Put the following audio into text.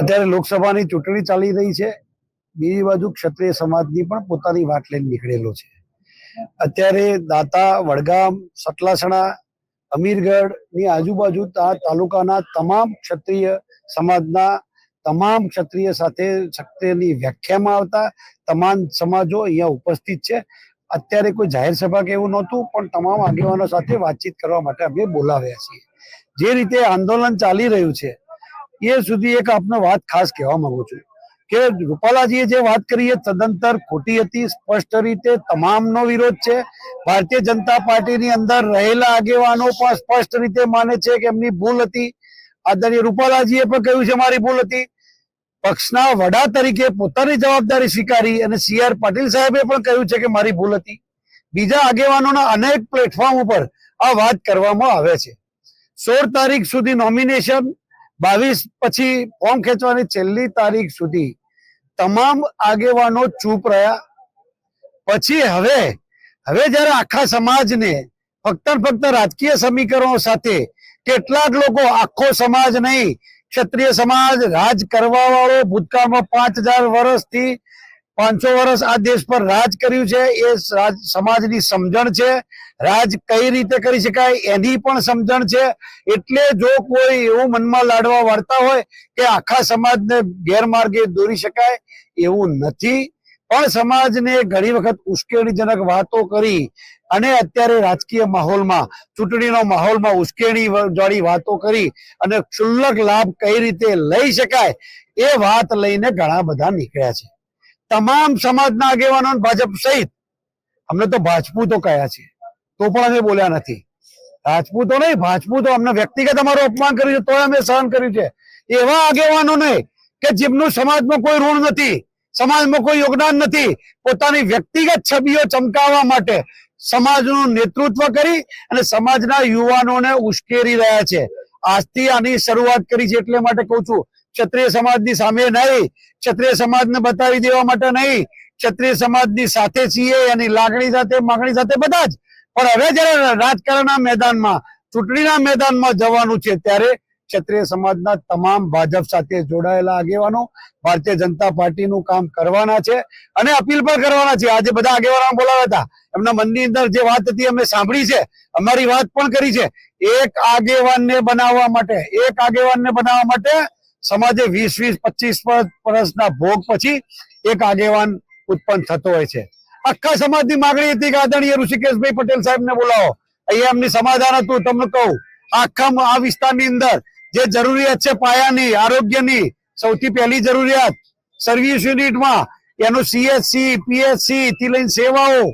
અત્યારે લોકસભાની ચૂંટણી ચાલી રહી છે. બીજી બાજુ ક્ષત્રિય સમાજની પણ પોતાની વાત લઈને નીકળેલો છે. અત્યારે દાતા, વડગામ સતલાસણા અમીરગઢની આજુબાજુ તાલુકાના તમામ ક્ષત્રિય સમાજના તમામ ક્ષત્રિય સાથે ક્ષત્રિયની વ્યાખ્યામાં આવતા તમામ સમાજો અહીંયા ઉપસ્થિત છે. અત્યારે કોઈ જાહેર સભા કે એવું નહોતું, પણ તમામ આગેવાનો સાથે વાતચીત કરવા માટે અમે બોલાવ્યા છીએ. જે રીતે આંદોલન ચાલી રહ્યું છે એ સુધી એક આપને વાત ખાસ કહેવા માંગુ છું કે રૂપાલાજીએ જે વાત કરી એ તદંતર ખોટી હતી, સ્પષ્ટ રીતે તમામનો વિરોધ છે. ભારતીય જનતા પાર્ટીની અંદર રહેલા આગેવાનો પણ સ્પષ્ટ રીતે માને છે કે એમની ભૂલ હતી. આદરણીય રૂપાલાજીએ પણ કહ્યું છે મારી ભૂલ હતી. પક્ષના વડા તરીકે પોતાની જવાબદારી સ્વીકારી અને સી આર પાટીલ સાહેબે પણ કહ્યું છે કે મારી ભૂલ હતી. બીજા આગેવાનોના અનેક પ્લેટફોર્મ ઉપર આ વાત કરવામાં આવે છે. સોળ તારીખ સુધી નોમિનેશન બાવીસ પછી ફોર્મ ખેંચવાની છેલ્લી તારીખ સુધી તમામ આગેવાનો ચૂપ રહ્યા. પછી હવે હવે જ્યારે આખા સમાજને ફક્ત ફક્ત રાજકીય સમીકરણો સાથે કેટલાક લોકો, આખો સમાજ નહીં, ક્ષત્રિય સમાજ, રાજ કરવા વાળો ભૂતકાળમાં પાંચ હજાર વર્ષથી પાંચસો વર્ષ આ દેશ પર રાજ કર્યું છે, એ સમાજની સમજણ છે. રાજ કઈ રીતે કરી શકાય એની પણ સમજણ છે. એટલે જો કોઈ એવું મનમાં લાડવા વાળતા હોય કે આખા સમાજને ગેરમાર્ગે દોરી શકાય, એવું નથી. પણ સમાજને ઘણી વખત ઉશ્કેરણીજનક વાતો કરી અને અત્યારે રાજકીય માહોલમાં, ચૂંટણીનો માહોલમાં ઉશ્કેરણી વાળી વાતો કરી અને ક્ષુલ્લક લાભ કઈ રીતે લઈ શકાય, એ વાત લઈને ઘણા બધા નીકળ્યા છે. તમામ સમાજના આગેવાનો ભાજપ સહિત, અમને તો ભાજપૂતો કયા છે? તો પણ અમે બોલ્યા નથી. રાજપૂતો નહીં, ભાજપૂતો અમને વ્યક્તિગત અમારું અપમાન કર્યું છે, તોય અમે સહન કર્યું છે. એવા આગેવાનો નહીં કે જેમનું સમાજમાં કોઈ ઋણ નથી, સમાજમાં કોઈ યોગદાન નથી, પોતાની વ્યક્તિગત છબીઓ ચમકાવવા માટે સમાજનું નેતૃત્વ કરી અને સમાજના યુવાનોને ઉશ્કેરી રહ્યા છે. આજથી આની શરૂઆત કરી છે, એટલે માટે કહું છું ક્ષત્રિય સમાજની સામે નહીં. ક્ષત્રિય સમાજને બતાવી દેવા માટે નહીં. ક્ષત્રિય સમાજની સાથે છીએ, એની લાગણી સાથે, માગણી સાથે બધા જ. પણ હવે જયારે રાજકારણના મેદાનમાં, ચૂંટણીના મેદાનમાં જવાનું છે, ત્યારે ક્ષત્રિય સમાજના તમામ ભાજપ સાથે જોડાયેલા આગેવાનો ભારતીય જનતા પાર્ટીનું કામ કરવાના છે અને અપીલ પણ કરવાના છે. આજે બધા આગેવાનો બોલાવ્યા હતા. એમના મનની અંદર જે વાત હતી અમે સાંભળી છે. અમારી વાત પણ કરી છે. એક આગેવાનને બનાવવા માટે, એક આગેવાનને બનાવવા માટે સમાજે વીસ વીસ, પચીસ વર્ષના ભોગ પછી એક આગેવાન ઉત્પન્ન થતો હોય છે. આખા સમાજની માંગણી હતી કે આદરણીય ઋષિકેશભાઈ પટેલ સાહેબને બોલાવો. અહીંયા એમની સમાધાન હતું, તમને કહું. આખા આ વિસ્તારની અંદર જે જરૂરિયાત છે, પાયાની, આરોગ્યની, સૌથી પહેલી જરૂરિયાત, સર્વિસ યુનિટમાં, એનું સીએચસી પીએચસી થી લઈને સેવાઓ.